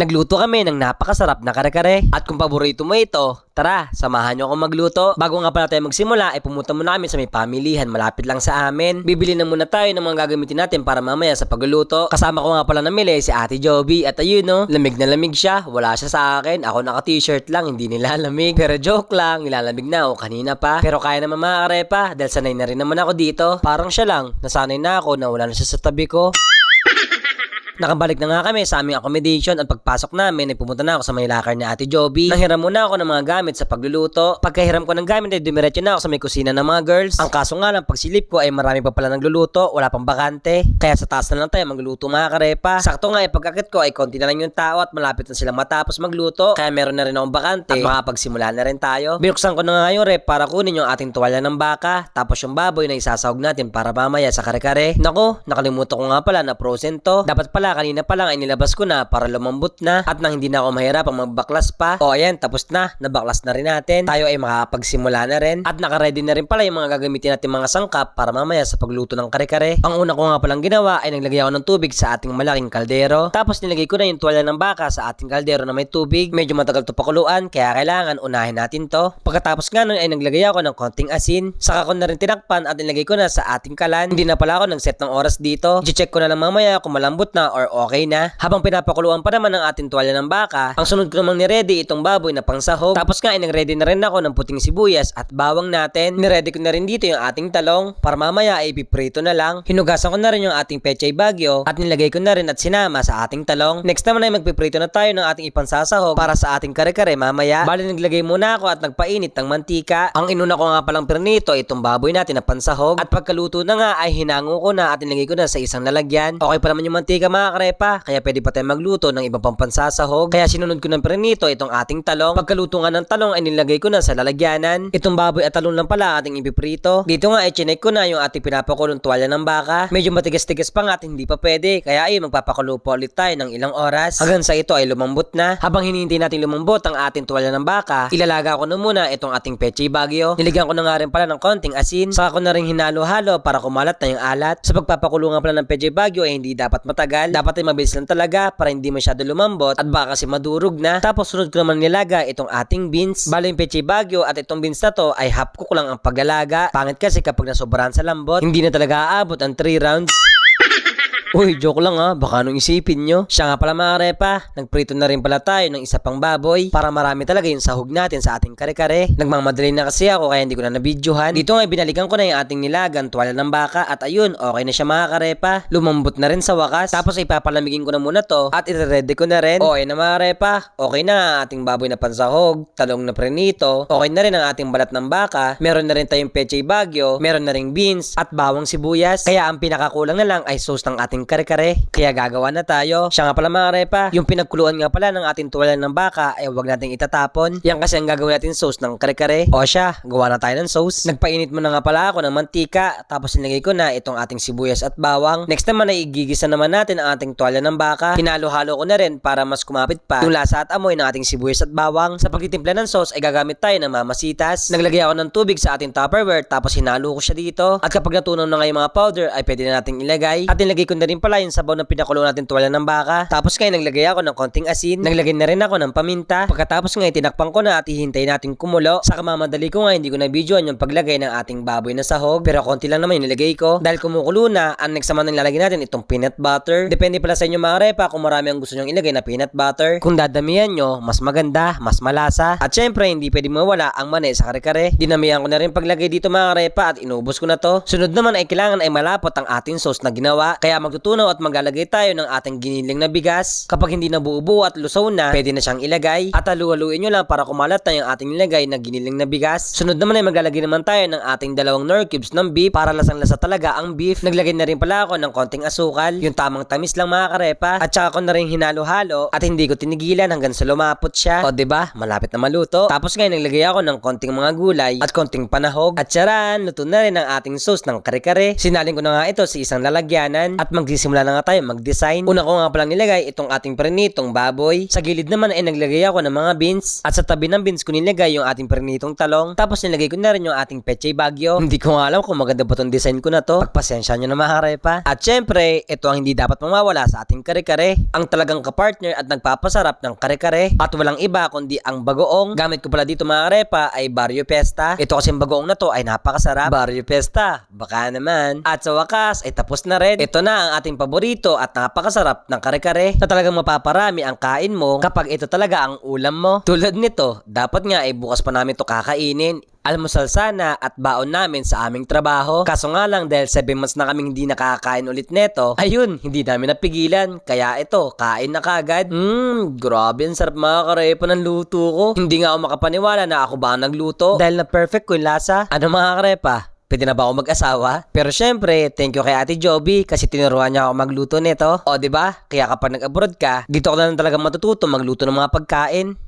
Nagluto kami ng napakasarap na kare-kare. At kung paborito mo ito, tara, samahan nyo akong magluto. Bago nga pala tayo magsimula, ay pumunta muna kami sa may pamilihan malapit lang sa amin. Bibili na muna tayo ng mga gagamitin natin para mamaya sa pagluluto. Kasama ko nga pala namili si Ate Joby at ayun no, lamig na lamig siya. Wala siya sa akin. Ako naka t-shirt lang, hindi nilalamig. Pero joke lang, nilalamig na ako kanina pa. Pero kaya naman mga karepa dahil sanay na rin naman ako dito. Parang siya lang, nasanay na ako na wala na siya sa tabi ko. Nakabalik na nga kami sa aming accommodation at pagpasok namin ay pumunta na ako sa may lakar ni Ate Joby. Nanghiram muna ako ng mga gamit sa pagluluto. Pagkahiram ko ng gamit ay dumiretso na ako sa may kusina ng mga girls. Ang kaso nga lang pagsilip ko ay marami pa pala nagluluto, wala pang bakante. Kaya sa taas na lang tayo magluluto mga karepa. Sakto nga ay pagkakit ko ay konti na lang yung tao at malapit na silang matapos magluto. Kaya meron na rin akong bakante at makapagsimula na rin tayo. Binuksan ko na nga yung rep para kunin yung ating tuwalya ng baka. Tapos yung baboy na isasahog natin para mamaya sa kare-kare. Nako, nakalimutan ko nga pala na frozen to. Dapat pala kanina pa lang ay nilabas ko na para lumambot na at nang hindi na ako mahirap ang magbaklas pa. O ayan, tapos na. Nabaklas na rin natin. Tayo ay makakapagsimula na rin. At nakaredy na rin pala yung mga gagamitin natin mga sangkap para mamaya sa pagluto ng kare-kare. Ang una ko nga palang ginawa ay naglagay ako ng tubig sa ating malaking kaldero. Tapos nilagay ko na yung tuwalya ng baka sa ating kaldero na may tubig. Medyo matagal to pakuluan kaya kailangan unahin natin to. Pagkatapos nga nun ay naglagay ako ng konting asin. Saka ko na rin tinakpan at nilagay ko na sa ating kalan. Hindi na pala ako nag-set ng oras dito. I-check ko na lang mamaya kung malambot na or okay na. Habang pinapakuluan pa naman ang ating tuwalya ng baka, ang sunod ko namang ni-ready itong baboy na pangsahog. Tapos nga ay nag-ready na rin ako ng puting sibuyas at bawang natin. Ni-ready ko na rin dito yung ating talong para mamaya ay ipiprito na lang. Hinugasan ko na rin yung ating pechay bagyo at nilagay ko na rin at sinama sa ating talong. Next naman ay magpiprito na tayo ng ating ipansasahog para sa ating kare-kare mamaya. Bali naglagay muna ako at nagpainit ng mantika. Ang inuna ko nga palang pernito itong baboy natin na pansahog. At pagkaluto na nga ay hinango ko na at nilagay ko na sa isang lalagyan. Okay pa naman yung mantika mga karepa, kaya pwede pa tayo magluto ng ibang pang pansasahog. Kaya sinunod ko ng pernito itong ating talong. Pagkaluto nga ng talong ay nilagay ko na sa lalagyanan. Itong baboy at talong lang pala ating ipiprito. Dito nga ay chinek ko na yung ating pinapakulong tuwalya ng baka. Medyo matigas-tigas pa nga at hindi pa pwede. Kaya ay magpapakulo pa ulit tayo ng ilang oras. Hanggang sa ito ay lumambot na. Habang hinihintay natin lumambot ang ating tuwalya ng baka, ilalaga ko na muna itong ating peche bagyo. Niligyan ko na nga rin pala ng konting asin. Saka ko na rin hinalo-halo para kumalat na yung alat. Sa pagpapakulo nga pala ng peche bagyo ay hindi dapat matagal. Dapat ay mabilis lang talaga para hindi masyado lumambot at baka kasi madurog na. Tapos sunod ko naman nilaga itong ating beans. Balo yung peche bagyo at itong beans na to ay half cook lang ang paglalaga. Pangit kasi kapag nasobrahan sa lambot, hindi na talaga aabot ang 3 rounds. Uy, joke lang ha. Baka nung isipin nyo. Siya nga pala mga repa. Nagprito na rin pala tayo ng isa pang baboy para marami talaga yung sahog natin sa ating kare-kare. Nagmamadali na kasi ako kaya hindi ko na nabidyohan. Dito nga binalikan ko na yung ating nilagan tuwala ng baka at ayun, okay na siya mga karepa. Lumambot na rin sa wakas. Tapos ay papalamigin ko na muna to at ire-ready ko na rin. Okay na mga repa. Okay na ating baboy na pansahog, talong na prenito. Okay na rin ang ating balat ng baka. Meron na rin tayong pechay bagyo. Meron na ring beans at bawang sibuyas. Kaya ang pinakakulang na lang ay sauce ng ating kare-kare. Kaya gagawa na tayo. Siya nga pala mga repa, yung pinagkuluan nga pala ng ating tuwalan ng baka ay huwag nating itatapon. Yan kasi ang gagawin natin sauce ng kare-kare. O siya, gawa na tayo ng sauce. Nagpainit mo na nga pala ako ng mantika, tapos nilagay ko na itong ating sibuyas at bawang. Next naman ay igigisa naman natin ang ating tuwalya ng baka. Hinalo-halo ko na rin para mas kumapit pa yung lasa at amoy ng ating sibuyas at bawang. Sa pagtitimpla ng sauce ay gagamit tayo ng mamasitas. Naglagay ako ng tubig sa ating tupperware tapos hinalo ko siya dito. At kapag natunaw na nga yung mga powder ay pwede na nating ilagay. At nilagay ko na rin pala yung sabaw na pinakulo natin tuwala ng baka. Tapos ngayon naglagay ako ng konting asin. Naglagay na rin ako ng paminta. Pagkatapos ngayon tinakpan ko na at hihintay natin kumulo. Sa kamamadali ko nga hindi ko na videoan yung paglagay ng ating baboy na sahog. Pero konti lang naman yung nilagay ko. Dahil kumukulo na, ang next naman nilalagay natin itong peanut butter. Depende pala sa inyo mga repa kung marami ang gusto nyong ilagay na peanut butter. Kung dadamihan nyo, mas maganda, mas malasa. At syempre, hindi pwede mawala ang mani sa kare-kare. Dinamihan ko na rin paglagay dito mga repa at inubos ko na to. Sunod naman ay kailangan ay malapot ang ating sauce na ginawa. Kaya magtutunaw at maglalagay tayo ng ating giniling na bigas. Kapag hindi na buo at lusaw na, pwede na siyang ilagay. At halu-haluin nyo lang para kumalat na yung ating nilagay na giniling na bigas. Sunod naman ay maglalagay naman tayo ng ating dalawang nor cubes ng beef para lasang-lasa talaga ang beef. Naglagay na rin pala ako ng konting asukal, yung tamang tamis lang mga karepa. At saka ko na rin hinalo-halo at hindi ko tinigilan hanggang sa lumapot siya. O ba? Malapit na maluto. Tapos ngayon naglagay ako ng konting mga gulay at konting panahog. At charan, luto na rin ang ating sauce ng kare-kare. Sinalin ko na nga ito sa isang lalagyanan at mag magsisimula na nga tayo mag-design. Una ko nga palang nilagay itong ating perinitong baboy. Sa gilid naman ay naglagay ako ng mga beans. At sa tabi ng beans ko nilagay yung ating perinitong talong. Tapos nilagay ko na rin yung ating pechay bagyo. Hindi ko nga alam kung maganda ba tong design ko na to. Pagpasensya nyo na mga karepa. At syempre, ito ang hindi dapat mawawala sa ating kare-kare. Ang talagang kapartner at nagpapasarap ng kare-kare. At walang iba kundi ang bagoong. Gamit ko pala dito mga karepa ay Barrio Pesta. Ito kasing bagoong na to ay napakasarap. Barrio Pesta, baka naman. At sa wakas ay tapos na rin. Ito na ang ating paborito at napakasarap ng kare-kare na talagang mapaparami ang kain mo kapag ito talaga ang ulam mo. Tulad nito, dapat nga ay bukas pa namin to kakainin. Almusal sana at baon namin sa aming trabaho. Kaso nga lang dahil 7 months na kaming hindi nakakain ulit neto, ayun, hindi namin napigilan. Kaya ito, kain na kagad. Mmm, grabe ang sarap mga karepa ng luto ko. Hindi nga ako makapaniwala na ako ba ang nagluto dahil na perfect ko yung lasa. Ano mga karepa? Pwede na ba ako mag-asawa? Pero syempre, thank you kay Ate Joby kasi tinuruan niya ako magluto nito. O, ba? Kaya kapag nag-abroad ka, dito ko na lang talaga matututo magluto ng mga pagkain.